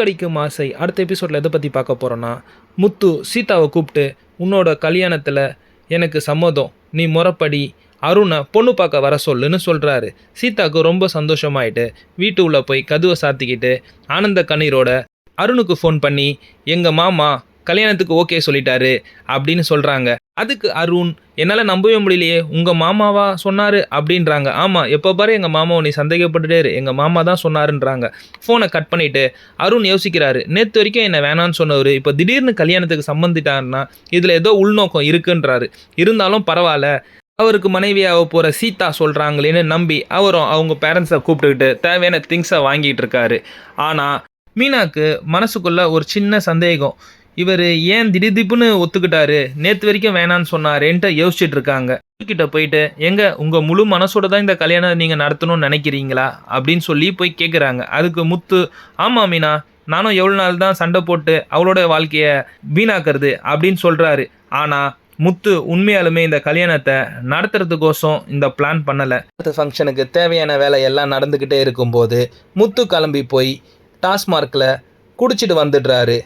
அடிக்கும் ஆசை. அடுத்த எபிசோடில் எதை பற்றி பார்க்க போகிறோன்னா முத்து சீதாவை கூப்பிட்டு உன்னோட கல்யாணத்தில் எனக்கு சம்மதம். நீ முறைப்படி அருணை பொண்ணு பார்க்க வர சொல்லுன்னு சொல்கிறாரு சீதாவுக்கு ரொம்ப சந்தோஷமாயிட்டு வீட்டு உள்ளே போய் கதுவை சாத்திக்கிட்டு ஆனந்த கண்ணீரோட அருணுக்கு ஃபோன் பண்ணி எங்கள் மாமா கல்யாணத்துக்கு ஓகே சொல்லிட்டாரு அப்படின்னு சொல்கிறாங்க அதுக்கு அருண் என்னால் நம்பவே முடியலையே உங்கள் மாமாவா சொன்னார்? அப்படின்றாங்க. ஆமாம் எப்போ பாரு எங்கள் மாமாவை நீ சந்தேகப்பட்டுட்டே எங்கள் மாமா தான் சொன்னாருன்றாங்க. ஃபோனை கட் பண்ணிவிட்டு அருண் யோசிக்கிறாரு நேற்று வரைக்கும் என்னை வேணான்னு சொன்னவர் இப்போ திடீர்னு கல்யாணத்துக்கு சம்மந்திட்டாருன்னா இதில் ஏதோ உள்நோக்கம் இருக்குன்றாரு. இருந்தாலும் பரவாயில்ல அவருக்கு மனைவியாக போகிற சீதா சொல்கிறாங்களேன்னு நம்பி அவரும் அவங்க பேரண்ட்ஸை கூப்பிட்டுக்கிட்டு தேவையான திங்ஸை வாங்கிட்டு இருக்காரு. ஆனால் மீனாக்கு மனசுக்குள்ளே ஒரு சின்ன சந்தேகம் இவர் ஏன் திடீர்னு ஒத்துக்கிட்டாரு? நேற்று வரைக்கும் வேணான்னு சொன்னாரேன்ட்டு யோசிச்சுட்டு இருக்காங்க. கிட்ட போயிட்டு எங்க உங்க முழு மனசோட தான் இந்த கல்யாணம் நீங்க நடத்தணும்னு நினைக்கிறீங்களா? அப்படின்னு சொல்லி போய் கேட்குறாங்க அதுக்கு முத்து ஆமா மீனா. நானும் எவ்வளோ நாள் தான் சண்டை போட்டு அவளோட வாழ்க்கையை வீணாக்குறது? அப்படின்னு சொல்றாரு. ஆனா முத்து உண்மையாலுமே இந்த கல்யாணத்தை நடத்துறதுக்கோசம் இந்த பிளான் பண்ணலை. அடுத்த ஃபங்க்ஷனுக்கு தேவையான வேலை எல்லாம் நடந்துக்கிட்டே இருக்கும்போது முத்து கிளம்பி போய் டாஸ்மார்க்கில் குடிச்சிட்டு வந்துடுறாரு.